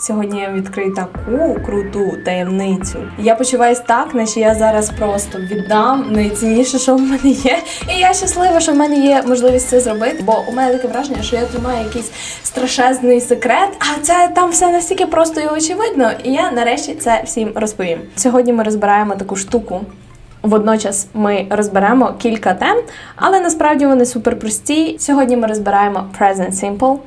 Сьогодні я відкрию таку круту таємницю. Я почуваюсь так, наче я зараз просто віддам найцінніше, що в мене є. І я щаслива, що в мене є можливість це зробити. Бо у мене таке враження, що я тримаю якийсь страшезний секрет, а це там все настільки просто і очевидно. І я нарешті це всім розповім. Сьогодні ми розбираємо таку штуку. Водночас ми розберемо кілька тем, але насправді вони супер прості. Сьогодні ми розбираємо Present Simple.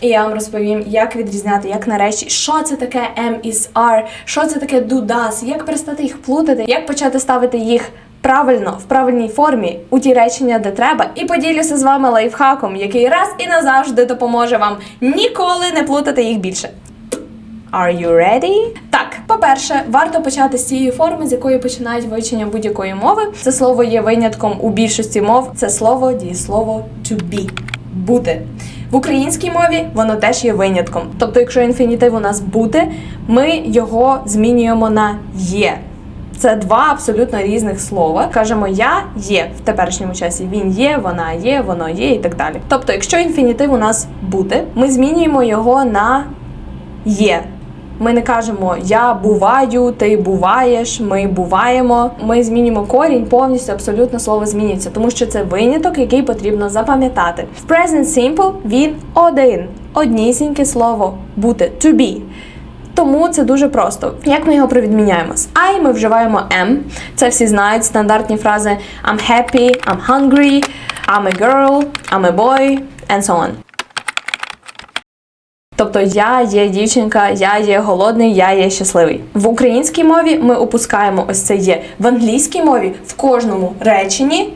І я вам розповім, як відрізняти, як нарешті, що це таке M із R, що це таке do does, як перестати їх плутати, як почати ставити їх правильно в правильній формі у ті речення, де треба, і поділюся з вами лайфхаком, який раз і назавжди допоможе вам ніколи не плутати їх більше. Are you ready? Так, по-перше, варто почати з цієї форми, з якої починають вивчення будь-якої мови. Це слово є винятком у більшості мов. Це слово дієслово to be бути. В українській мові воно теж є винятком. Тобто, якщо інфінітив у нас бути, ми його змінюємо на є. Це два абсолютно різних слова. Кажемо я є в теперішньому часі. Він є, вона є, воно є і так далі. Тобто, якщо інфінітив у нас буде, ми змінюємо його на є. Ми не кажемо я буваю, ти буваєш, ми буваємо. Ми змінюємо корінь, повністю абсолютно слово змінюється, тому що це виняток, який потрібно запам'ятати. В Present Simple він один, однісіньке слово бути to be. Тому це дуже просто. Як ми його провідміняємо? З I ми вживаємо am. Це всі знають стандартні фрази I'm happy, I'm hungry, I'm a girl, I'm a boy, and so on. Тобто я є дівчинка, я є голодний, я є щасливий. В українській мові ми опускаємо ось це є. В англійській мові в кожному реченні.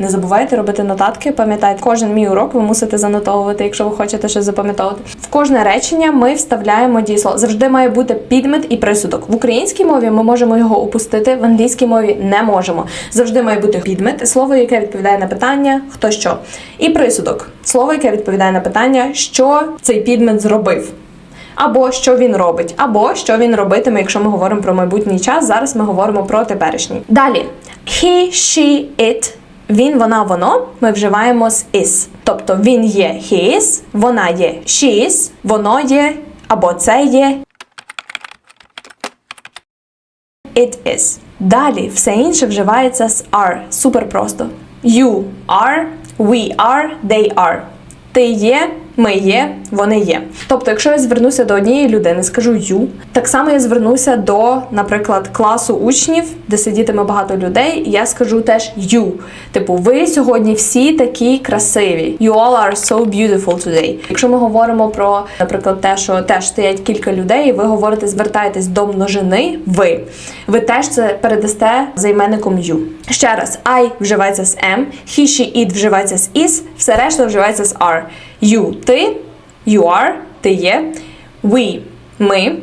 Не забувайте робити нотатки. Пам'ятайте, кожен мій урок ви мусите занотовувати, якщо ви хочете щось запам'ятовувати. В кожне речення ми вставляємо дієслово. Завжди має бути підмет і присудок. В українській мові ми можемо його опустити, в англійській мові не можемо. Завжди має бути підмет, слово, яке відповідає на питання, хто що. І присудок слово, яке відповідає на питання, що цей підмет зробив. Або що він робить, або що він робитиме, якщо ми говоримо про майбутній час. Зараз ми говоримо про теперішній. Далі he, she, it. Він, вона, воно ми вживаємо з is. Тобто він є his, вона є she is, воно є або це є it is. Далі все інше вживається з are. Супер просто. You are, we are, they are. Ти є, ми є, вони є. Тобто, якщо я звернуся до однієї людини, скажу you, так само я звернуся до, наприклад, класу учнів, де сидітиме багато людей, і я скажу теж you. Типу, ви сьогодні всі такі красиві. You all are so beautiful today. Якщо ми говоримо про, наприклад, те, що теж стоять кілька людей, і ви говорите, звертаєтесь до множини, ви. Ви теж це передасте займенником you. Ще раз, I вживається з am, he, she, it вживається з is, все решта вживається з are. You – ти, you are – ти є, we – ми,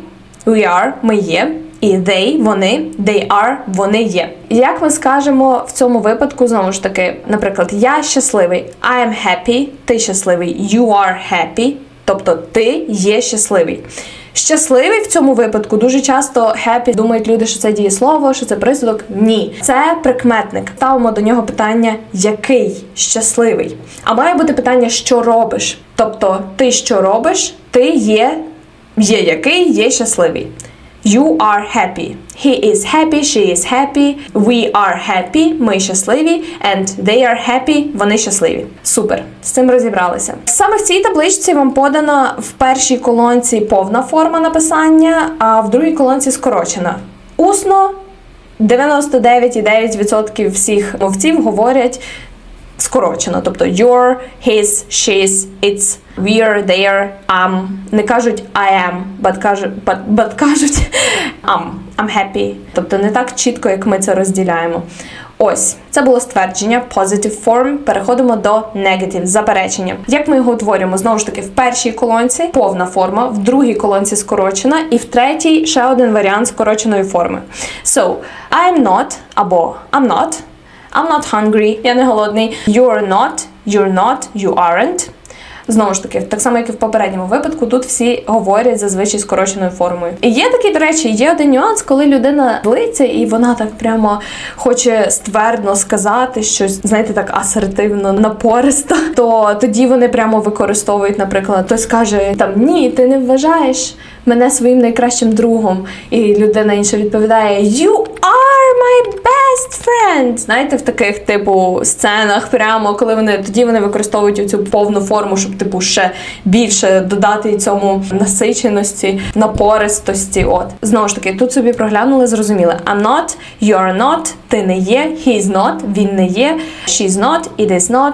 we are – ми є, і they – вони, they are – вони є. Як ми скажемо в цьому випадку, знову ж таки, наприклад, я щасливий, I am happy, ти щасливий, you are happy, тобто ти є щасливий. Щасливий в цьому випадку дуже часто happy думають люди, що це дієслово, що це присудок. Ні, це прикметник. Ставимо до нього питання, який щасливий. А має бути питання, що робиш. Тобто, ти що робиш, ти є, є який, є щасливий. You are happy. He is happy, she is happy, we are happy, ми щасливі, and they are happy, вони щасливі. Супер, з цим розібралися. Саме в цій табличці вам подана в першій колонці повна форма написання, а в другій колонці скорочена. Усно 99,9% всіх мовців говорять скорочено, тобто your, his, she's, its, we're, their, am. Не кажуть I am, but кажуть, but, but кажуть am. I'm happy. Тобто не так чітко, як ми це розділяємо. Ось, це було ствердження positive form. Переходимо до negative, заперечення. Як ми його утворюємо? Знову ж таки, в першій колонці повна форма, в другій колонці скорочена, і в третій ще один варіант скороченої форми. So, I'm not або I'm not. I'm not hungry, я не голодний. You're not, you're not, you aren't. Знову ж таки, так само, як і в попередньому випадку, тут всі говорять зазвичай скороченою формою. І є такий, до речі, є один нюанс, коли людина злиться і вона так прямо хоче ствердно сказати щось, знаєте, так асертивно, напористо, то тоді вони прямо використовують, наприклад, хтось каже там ні, ти не вважаєш мене своїм найкращим другом. І людина інша відповідає: You are my best friend. Знаєте, в таких типу сценах, прямо коли вони тоді вони використовують цю повну форму, щоб типу ще більше додати цьому насиченості, напористості. От знову ж таки, тут собі проглянули, зрозуміли. I'm not, you are not, ти не є, he is not, він не є, she is not, it is not,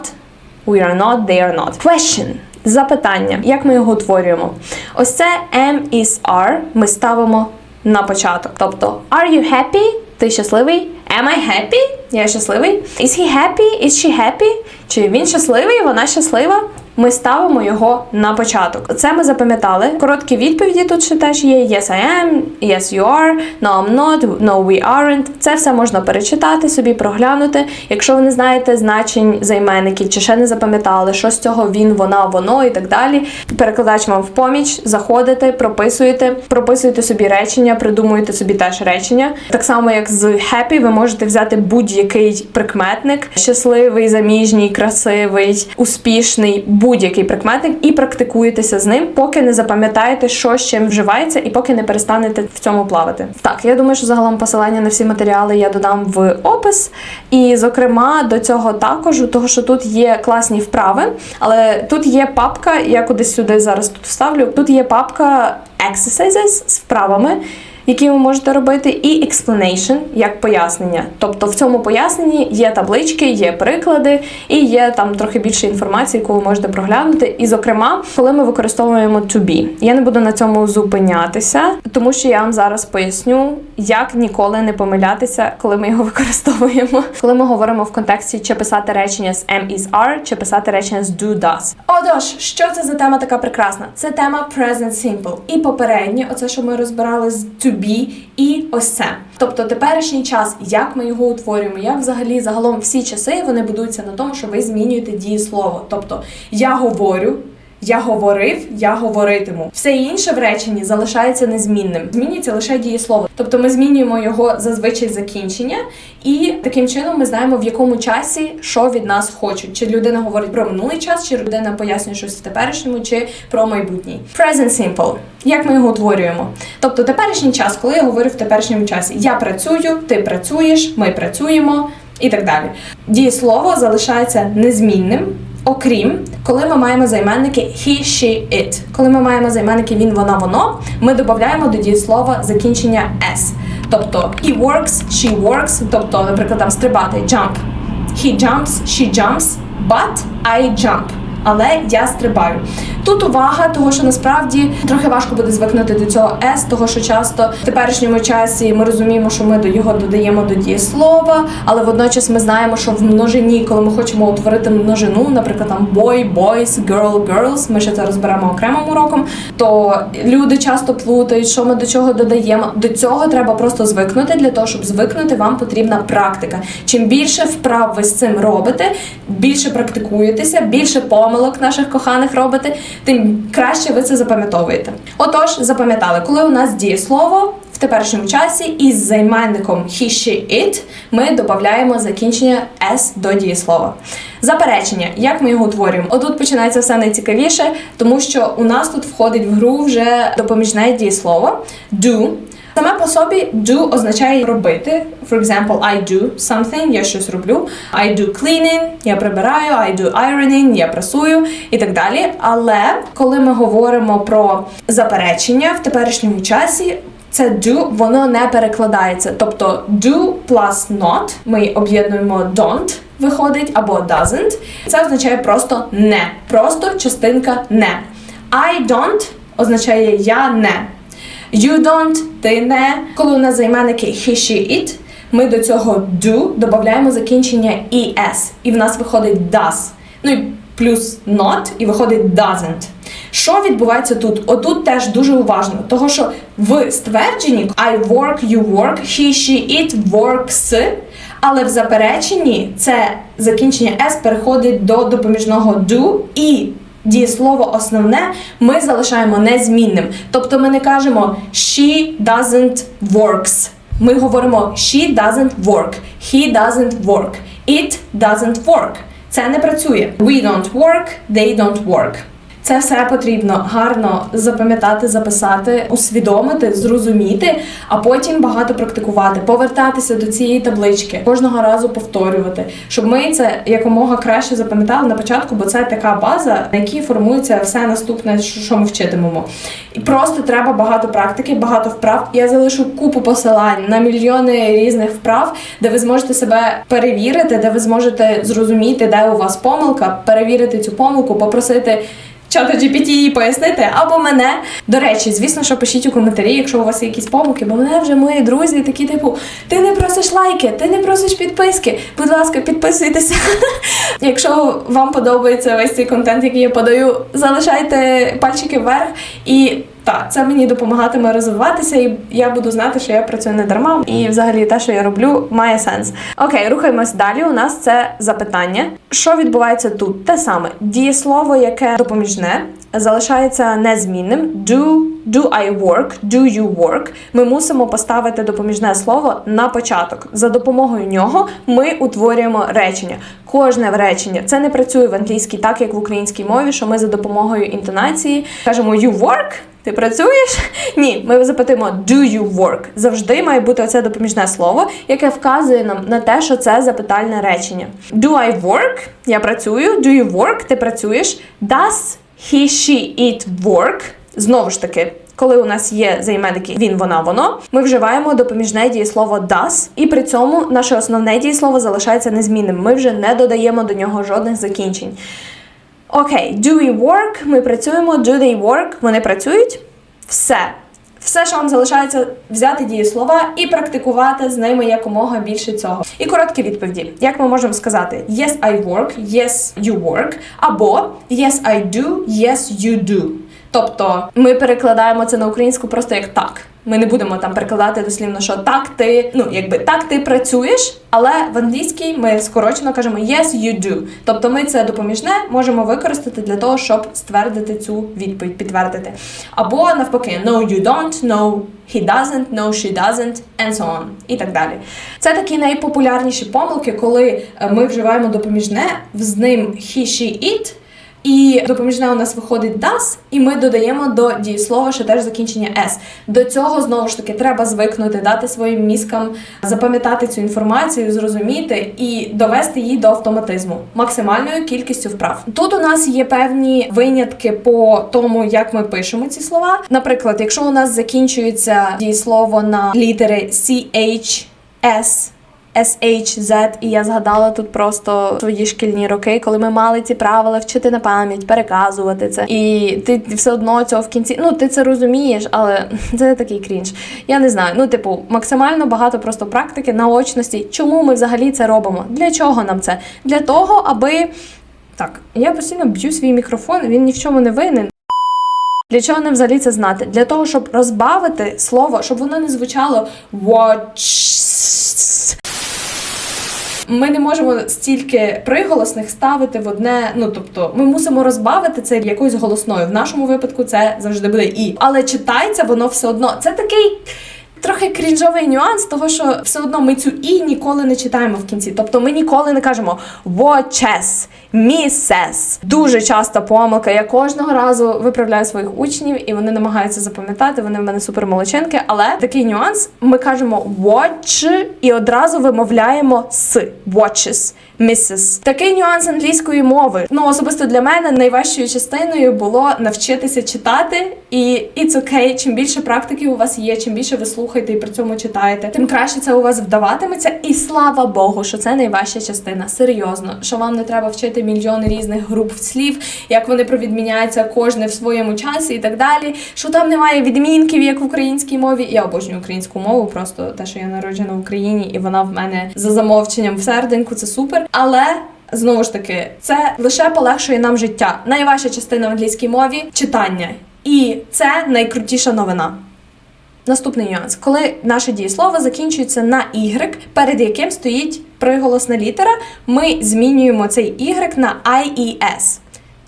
we are not, they are not. Question. Запитання, як ми його утворюємо? Ось це am is are ми ставимо на початок. Тобто, are you happy? Ти щасливий? Am I happy? Я щасливий. Is he happy? Is she happy? Чи він щасливий? Вона щаслива? Ми ставимо його на початок. Це ми запам'ятали. Короткі відповіді тут ще теж є: Yes, I am, Yes, you are, No, I'm not, No, we aren't. Це все можна перечитати собі, проглянути. Якщо ви не знаєте значень займенників, чи ще не запам'ятали, що з цього він, вона, воно і так далі. Перекладач вам в поміч, заходите, прописуєте, прописуєте собі речення, придумуєте собі теж речення. Так само, як з happy, ви можете взяти будь-який прикметник: щасливий, заміжній, красивий, успішний будь-який прикметник і практикуєтеся з ним, поки не запам'ятаєте, що з чим вживається, і поки не перестанете в цьому плавати. Так, я думаю, що загалом посилання на всі матеріали я додам в опис. І, зокрема, до цього також, того що тут є класні вправи, але тут є папка, я кудись сюди зараз тут вставлю. Тут є папка exercises з вправами які ви можете робити, і explanation, як пояснення. Тобто в цьому поясненні є таблички, є приклади і є там трохи більше інформації, яку ви можете проглянути. І, зокрема, коли ми використовуємо to be. Я не буду на цьому зупинятися, тому що я вам зараз поясню, як ніколи не помилятися, коли ми його використовуємо. Коли ми говоримо в контексті, чи писати речення з am is are, чи писати речення з do does. Отож, що це за тема така прекрасна? Це тема present simple. І попереднє, оце що ми розбирали з to be, і ось це. Тобто теперішній час, як ми його утворюємо, як взагалі загалом всі часи вони будуються на тому, що ви змінюєте дієслово. Тобто я говорю. Я говорив, я говоритиму. Все інше в реченні залишається незмінним. Змінюється лише дієслово. Тобто ми змінюємо його зазвичай закінчення, і таким чином ми знаємо, в якому часі що від нас хочуть. Чи людина говорить про минулий час, чи людина пояснює щось в теперішньому, чи про майбутній. Present simple. Як ми його утворюємо? Тобто теперішній час, коли я говорю в теперішньому часі, я працюю, ти працюєш, ми працюємо і так далі. Дієслово залишається незмінним. Окрім, коли ми маємо займенники he, she, it. Коли ми маємо займенники він, вона, воно, ми додаємо до дієслова закінчення s. Тобто he works, she works, тобто, наприклад, там стрибати jump. He jumps, she jumps, but I jump але я стрибаю. Тут увага, того що насправді трохи важко буде звикнути до цього S, того що часто в теперішньому часі ми розуміємо, що ми до його додаємо до дієслова, але водночас ми знаємо, що в множині, коли ми хочемо утворити множину, наприклад, там boy, boys, girl, girls, ми ще це розберемо окремим уроком, то люди часто плутають, що ми до чого додаємо. До цього треба просто звикнути. Для того, щоб звикнути, вам потрібна практика. Чим більше вправ ви з цим робите, більше практикуєтеся, більше помилок наших коханих робите, тим краще ви це запам'ятовуєте. Отож, запам'ятали, коли у нас діє слово в теперішньому часі із займенником he, she, it ми додаємо закінчення s до дієслова. Заперечення, як ми його утворюємо? Отут починається все найцікавіше, тому що у нас тут входить в гру вже допоміжне дієслово do. Саме по собі do означає робити. For example, I do something, я щось роблю. I do cleaning, я прибираю, I do ironing, я прасую і так далі. Але коли ми говоримо про заперечення в теперішньому часі, це do, воно не перекладається. Тобто do plus not, ми об'єднуємо don't, виходить, або doesn't. Це означає просто не. Просто частинка не. I don't означає я не. You don't, ти не. Коли у нас займенники he, she, it, ми до цього do додаємо закінчення es. І в нас виходить does. Ну і плюс not, і виходить doesn't. Що відбувається тут? Отут теж дуже уважно, того що в ствердженні I work, you work, he, she, it works, але в запереченні це закінчення S переходить до допоміжного do і дієслово основне ми залишаємо незмінним. Тобто ми не кажемо she doesn't works. Ми говоримо she doesn't work, he doesn't work, it doesn't work. Це не працює. We don't work, they don't work. Це все потрібно гарно запам'ятати, записати, усвідомити, зрозуміти, а потім багато практикувати, повертатися до цієї таблички, кожного разу повторювати, щоб ми це якомога краще запам'ятали на початку, бо це така база, на якій формується все наступне, що ми вчитимемо. І просто треба багато практики, багато вправ. Я залишу купу посилань на мільйони різних вправ, де ви зможете себе перевірити, де ви зможете зрозуміти, де у вас помилка, перевірити цю помилку, попросити чату GPT її пояснити, або мене. До речі, звісно, що пишіть у коментарі, якщо у вас є якісь помилки, бо мене вже мої друзі такі, типу, ти не просиш лайки, ти не просиш підписки. Будь ласка, підписуйтеся. Якщо вам подобається весь цей контент, який я подаю, залишайте пальчики вверх і. Так, це мені допомагатиме розвиватися, і я буду знати, що я працюю не дарма, і взагалі те, що я роблю, має сенс. Окей, рухаємось далі. У нас це запитання. Що відбувається тут? Те саме дієслово, яке допоміжне, залишається незмінним. Do, do I work, do you work. Ми мусимо поставити допоміжне слово на початок. За допомогою нього ми утворюємо речення. Кожне речення це не працює в англійській, так як в українській мові, що ми за допомогою інтонації кажемо you work. Ти працюєш? Ні, ми запитаємо do you work. Завжди має бути оце допоміжне слово, яке вказує нам на те, що це запитальне речення. Do I work? Я працюю. Do you work? Ти працюєш. Does he, she, it work? Знову ж таки, коли у нас є займенники він, вона, воно, ми вживаємо допоміжне дієслово does, і при цьому наше основне дієслово залишається незмінним. Ми вже не додаємо до нього жодних закінчень. Окей, do we work? Ми працюємо. Do they work? Вони працюють. Все. Все, що вам залишається, взяти дієслова і практикувати з ними якомога більше цього. І короткі відповіді. Як ми можемо сказати Yes, I work, yes, you work, або Yes, I do, yes, you do. Тобто ми перекладаємо це на українську просто як так. Ми не будемо там перекладати дослівно, що так ти, ну якби так ти працюєш, але в англійській ми скорочено кажемо yes, you do. Тобто ми це допоміжне можемо використати для того, щоб ствердити цю відповідь, підтвердити. Або навпаки, no, you don't, no, he doesn't, no, she doesn't, and so on. І так далі. Це такі найпопулярніші помилки, коли е, ми вживаємо допоміжне, з ним he, she, it. І допоміжне у нас виходить does, і ми додаємо до дієслова ще теж закінчення s. До цього знову ж таки треба звикнути, дати своїм мізкам запам'ятати цю інформацію, зрозуміти і довести її до автоматизму максимальною кількістю вправ. Тут у нас є певні винятки по тому, як ми пишемо ці слова. Наприклад, якщо у нас закінчується дієслово на літери CH, S, SH, Z, і я згадала тут просто свої шкільні роки, коли ми мали ці правила вчити на пам'ять, переказувати це. І ти все одно цього в кінці. Ну ти це розумієш, але це такий крінж. Я не знаю. Ну, типу, максимально багато просто практики, наочності. Чому ми взагалі це робимо? Для чого нам це? Для того, аби. Так, я постійно б'ю свій мікрофон, він ні в чому не винен. Для чого нам взагалі це знати? Для того, щоб розбавити слово, щоб воно не звучало watch. Ми не можемо стільки приголосних ставити в одне. Ну тобто, ми мусимо розбавити це якоюсь голосною. В нашому випадку це завжди буде і. Але читається воно все одно. Це такий. Трохи крінжовий нюанс, того що все одно ми цю і ніколи не читаємо в кінці. Тобто ми ніколи не кажемо watches, misses. Дуже часто помилка. Я кожного разу виправляю своїх учнів, і вони намагаються запам'ятати. Вони в мене супер молодченки. Але такий нюанс: ми кажемо watch і одразу вимовляємо с watches. Mrs. Такий нюанс англійської мови. Ну особисто для мене найважчою частиною було навчитися читати, і it's okay, Чим більше практики у вас є, чим більше ви слухаєте і при цьому читаєте, тим краще це у вас вдаватиметься. І слава Богу, що це найважча частина. Серйозно, що вам не треба вчити мільйони різних груп слів, як вони провідміняються кожне в своєму часі і так далі. Що там немає відмінків, як в українській мові. Я обожнюю українську мову, просто те, що я народжена в Україні, і вона в мене за замовченням в серденьку, це супер. Але знову ж таки, це лише полегшує нам життя. Найважча частина в англійській мові читання. І це найкрутіша новина. Наступний нюанс, коли наше дієслово закінчується на y, перед яким стоїть приголосна літера, ми змінюємо цей y на IES.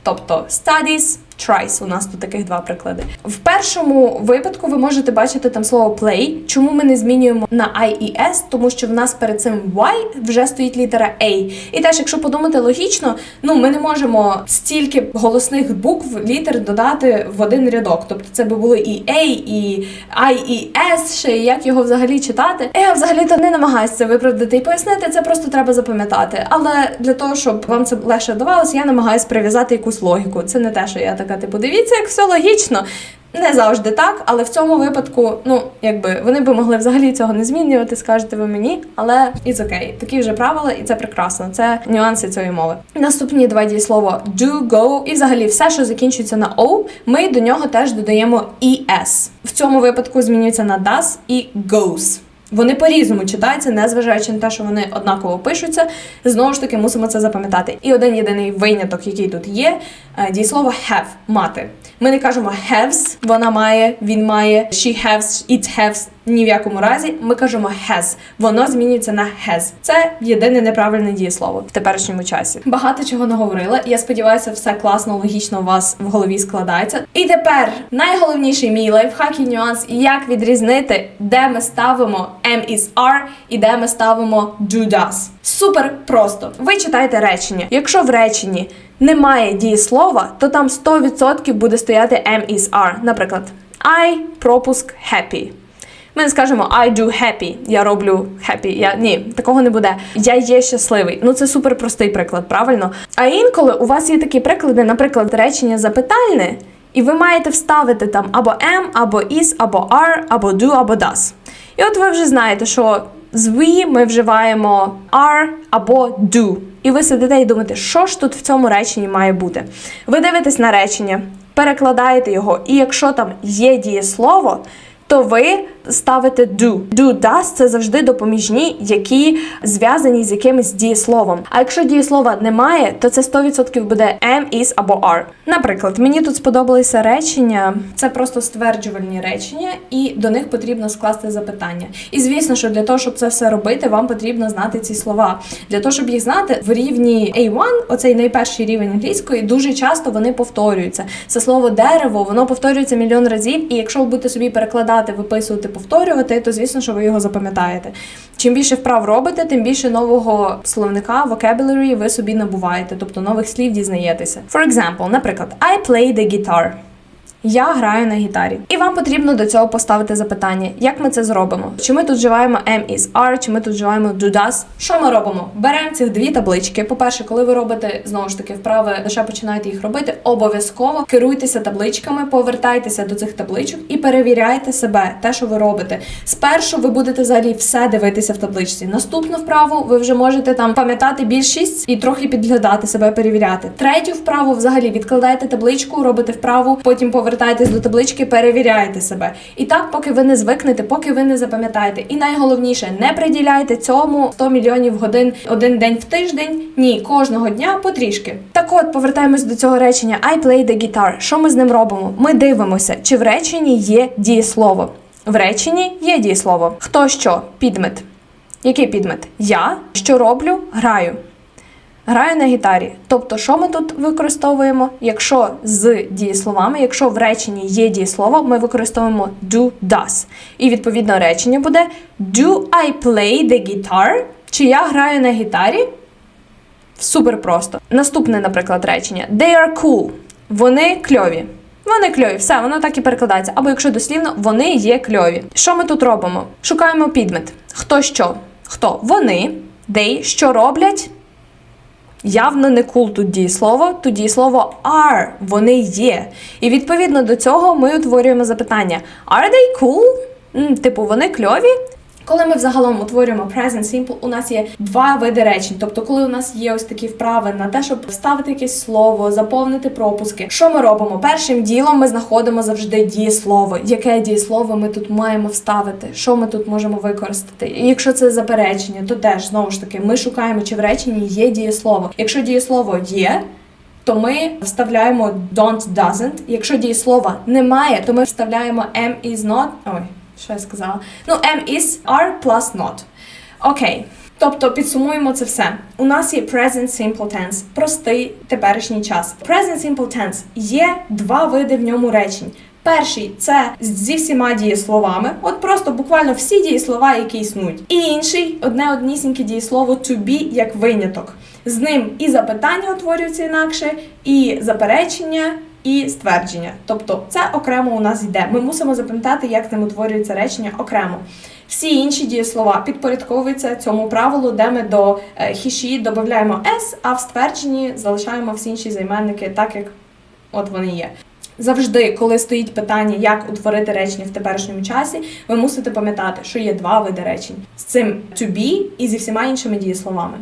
Тобто studies, tries. У нас тут таких два приклади. В першому випадку ви можете бачити там слово play. Чому ми не змінюємо на I і S? Тому що в нас перед цим Y вже стоїть літера A. І теж, якщо подумати логічно, ну ми не можемо стільки голосних букв літер додати в один рядок. Тобто це би були і A, і I, і S, ще як його взагалі читати. Я взагалі-то не намагаюся це виправдати і пояснити. Це просто треба запам'ятати. Але для того, щоб вам це легше давалося, я намагаюся прив'язати якусь логіку. Це не те, що я така, типу, дивіться, як все логічно. Не завжди так, але в цьому випадку, ну якби вони би могли взагалі цього не змінювати, скажете ви мені, але it's окей. Такі вже правила, і це прекрасно. Це нюанси цієї мови. Наступні два дієслова do, go, і взагалі все, що закінчується на o, ми до нього теж додаємо es. В цьому випадку змінюється на does і goes. Вони по-різному читаються, незважаючи на те, що вони однаково пишуться. Знову ж таки, мусимо це запам'ятати. І один єдиний виняток, який тут є, е, дієслово have мати. Ми не кажемо haves, вона має, він має, she has, it has. Ні в якому разі ми кажемо has. Воно змінюється на has. Це єдине неправильне дієслово в теперішньому часі. Багато чого наговорила. Я сподіваюся, все класно, логічно у вас в голові складається. І тепер найголовніший мій лайфхак і нюанс, як відрізнити, де ми ставимо am is are і де ми ставимо do does. Супер просто. Ви читаєте речення. Якщо в реченні немає дієслова, то там 100% буде стояти am is are. Наприклад, I пропуск happy. Ми не скажемо I do happy, я роблю happy. Я ні, такого не буде. Я є щасливий. Ну це супер простий приклад, правильно? А інколи у вас є такі приклади, наприклад, речення запитальне, і ви маєте вставити там або am, або is, або are, або do, або does. І от ви вже знаєте, що з we ми вживаємо are або do. І ви сидите і думаєте, що ж тут в цьому реченні має бути. Ви дивитесь на речення, перекладаєте його, і якщо там є дієслово, то ви ставите do. Do does – це завжди допоміжні, які зв'язані з якимось дієсловом. А якщо дієслова немає, то це 100% буде am, is або are. Наприклад, мені тут сподобалися речення, це просто стверджувальні речення, і до них потрібно скласти запитання. І звісно, що для того, щоб це все робити, вам потрібно знати ці слова. Для того, щоб їх знати, в рівні A1, оцей найперший рівень англійської, дуже часто вони повторюються. Це слово дерево, воно повторюється мільйон разів, і якщо ви будете собі перекладати, виписувати, повторювати, то звісно, що ви його запам'ятаєте. Чим більше вправ робите, тим більше нового словника, vocabulary ви собі набуваєте, тобто нових слів дізнаєтеся. For example, наприклад, I play the guitar. Я граю на гітарі. І вам потрібно до цього поставити запитання, як ми це зробимо? Чи ми тут вживаємо am is are, чи ми тут вживаємо do does? Що ми робимо? Беремо ці дві таблички. По-перше, коли ви робите знову ж таки вправи, лише починаєте їх робити, обов'язково керуйтеся табличками, повертайтеся до цих табличок і перевіряйте себе, те, що ви робите. Спершу ви будете взагалі все дивитися в табличці. Наступну вправу ви вже можете там пам'ятати більшість і трохи підглядати себе, перевіряти. Третю вправу взагалі відкладаєте табличку, робите вправу, потім повертаєтесь до таблички, перевіряєте себе. І так, поки ви не звикнете, поки ви не запам'ятаєте. І найголовніше, не приділяйте цьому 100 мільйонів годин один день в тиждень. Ні, кожного дня потрішки. Так от, повертаємось до цього речення I play the guitar. Що ми з ним робимо? Ми дивимося, чи в реченні є дієслово. В реченні є дієслово. Хто що? Підмет. Який підмет? Я що роблю? Граю. Граю на гітарі. Тобто, що ми тут використовуємо? Якщо з дієсловами, якщо в реченні є дієслово, ми використовуємо do does. І відповідно речення буде Do I play the guitar? Чи я граю на гітарі? Супер просто. Наступне, наприклад, речення They are cool. Вони кльові. Вони кльові, все, воно так і перекладається. Або якщо дослівно, вони є кльові. Що ми тут робимо? Шукаємо підмет. Хто що? Хто? Вони, they, що роблять? Явно не cool тут дієслово, тут дієслово are, вони є. І відповідно до цього ми утворюємо запитання: Are they cool? Типу, вони кльові? Коли ми взагалом утворюємо present simple, у нас є два види речень. Тобто, коли у нас є ось такі вправи на те, щоб вставити якесь слово, заповнити пропуски. Що ми робимо? Першим ділом ми знаходимо завжди дієслово. Яке дієслово ми тут маємо вставити? Що ми тут можемо використати? І якщо це заперечення, то теж знову ж таки ми шукаємо, чи в реченні є дієслово. Якщо дієслово є. То ми вставляємо don't doesn't. Якщо дієслова немає, то ми вставляємо am is not. Ой, що я сказала? Ну, am is are plus not. Окей. Тобто підсумуємо це все. У нас є present simple tense, простий теперішній час. Present simple tense є два види в ньому речень. Перший це зі всіма дієсловами, от просто буквально всі дієслова, які існують. І інший одне однісіньке дієслово to be як виняток. З ним і запитання утворюються інакше, і заперечення, і ствердження. Тобто це окремо у нас йде. Ми мусимо запам'ятати, як ним утворюється речення окремо. Всі інші дієслова підпорядковуються цьому правилу, де ми до е, хіші додаємо s, а в ствердженні залишаємо всі інші займенники так, як от вони є. Завжди, коли стоїть питання, як утворити речення в теперішньому часі, ви мусите пам'ятати, що є два види речень з цим to be і зі всіма іншими дієсловами.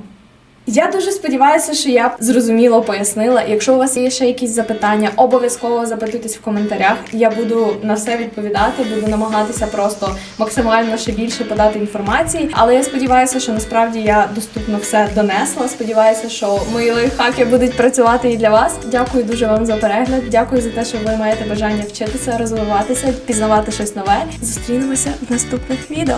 Я дуже сподіваюся, що я зрозуміло пояснила. Якщо у вас є ще якісь запитання, обов'язково запитуйтесь в коментарях. Я буду на все відповідати, буду намагатися просто максимально ще більше подати інформації. Але я сподіваюся, що насправді я доступно все донесла. Сподіваюся, що мої лайфхаки будуть працювати і для вас. Дякую дуже вам за перегляд. Дякую за те, що ви маєте бажання вчитися, розвиватися, пізнавати щось нове. Зустрінемося в наступних відео.